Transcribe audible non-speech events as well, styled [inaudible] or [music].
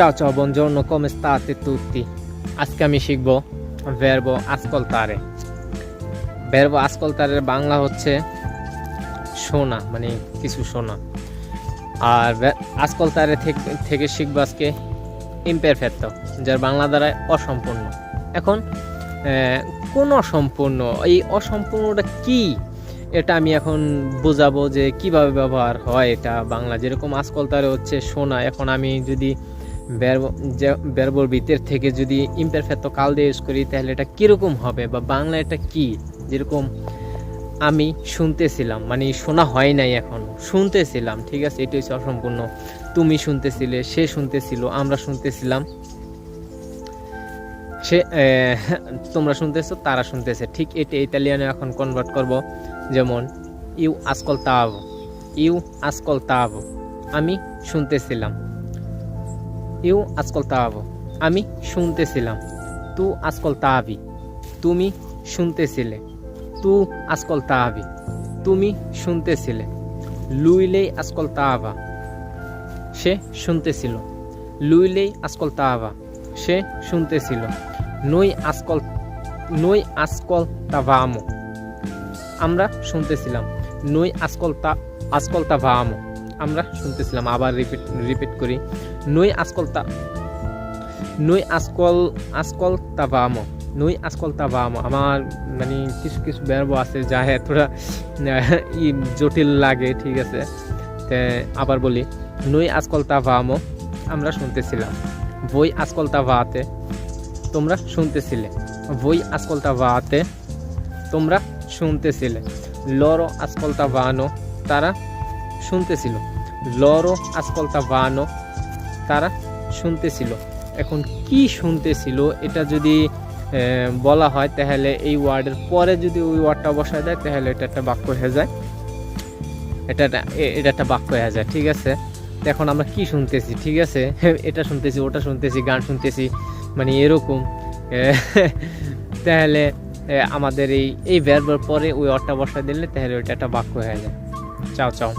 Ciao ciao, buongiorno, come state tutti? আজকে আমি শিখব verbo ascoltare. Verbo ascoltare Bangla হচ্ছে শোনা মানে কিছু শোনা আর ascoltare থেকে শিখব আজকে imperfecto যার বাংলা দ্বারায় অসম্পূর্ণ এখন কোন অসম্পূর্ণ এই অসম্পূর্ণটা কি এটা আমি এখন বোঝাবো যে কীভাবে ব্যবহার হয় এটা বাংলা যেরকম আজকলতারে হচ্ছে শোনা এখন আমি যদি বেরবর ভিতর থেকে যদি ইমপারফেক্ট কাল দিয়ে ইউজ করি, তাহলে এটা কীরকম হবে? বা বাংলা এটা কি? যেরকম আমি শুনতেছিলাম মানে শোনা হয় নাই এখন। শুনতেছিলাম, ঠিক আছে? এটা হচ্ছে অসম্পূর্ণ। তুমি শুনতেছিলে, সে শুনতেছিল, আমরা শুনতেছিলাম। সে তোমরা শুনতেছো, তারা শুনতেছে। ঠিক এটা ইতালিয়ানে এখন কনভার্ট করব। যেমন, ইউ আসকলতাভ ইউ আসকলতাভ আমি শুনতেছিলাম। ইউ আসকলতাভ আমি শুনতেছিলাম। তু আসকলতাভি তুমি শুনতেছিলে। তু আসকলতাভি তুমি শুনতেছিলে। লুইলেই আসকলতাভা সে শুনতেছিল। লুইলেই আসকলতাভা সে শুনতেছিল। নই আসকল নই আসকল তাভামো আমরা শুনতেছিলাম। নই আসকলতা আসকলতা ভামো আমরা শুনতেছিলাম আবার রিপিট রিপিট করি। নই আসকলতা নই আসকল আসকল তাভামো নই আসকল তাভামো আমার মানে কিছু কিছু ব্যর্ব আছে যা এতটা আহ, ই জটিল লাগে ঠিক আছে? তে আবার বলি নই আসকল তাভামো আমরা শুনতেছিলাম। বই আসকল তাভাতে তোমরা শুনতেছিলে। বই আসকল তাভাতে তোমরা শুনতেছিলে। লরো আসকলতা ভানো তারা শুনতেছিল। লরো আসকলতা ভানো তারা শুনতেছিল। এখন কি শুনতেছিল এটা যদি বলা হয় তাহলে এই ওয়ার্ডের পরে যদি ওই ওয়ার্ডটা বসায় দেয় তাহলে এটা একটা বাক্য হয়ে যায়। এটা এটা একটা বাক্য হয়ে যায়, ঠিক আছে? এখন আমরা কি শুনতেছি, ঠিক আছে? [laughs] এটা শুনতেছি, ওটা শুনতেছি, গান শুনতেছি মানে এরকম। [laughs] তাহলে আমাদের এই এই ভ্যারবার পরে ওই অট্টা বসা দিলে তাহলে ওইটা একটা বাক্য হয়ে যায়। চাও চাও।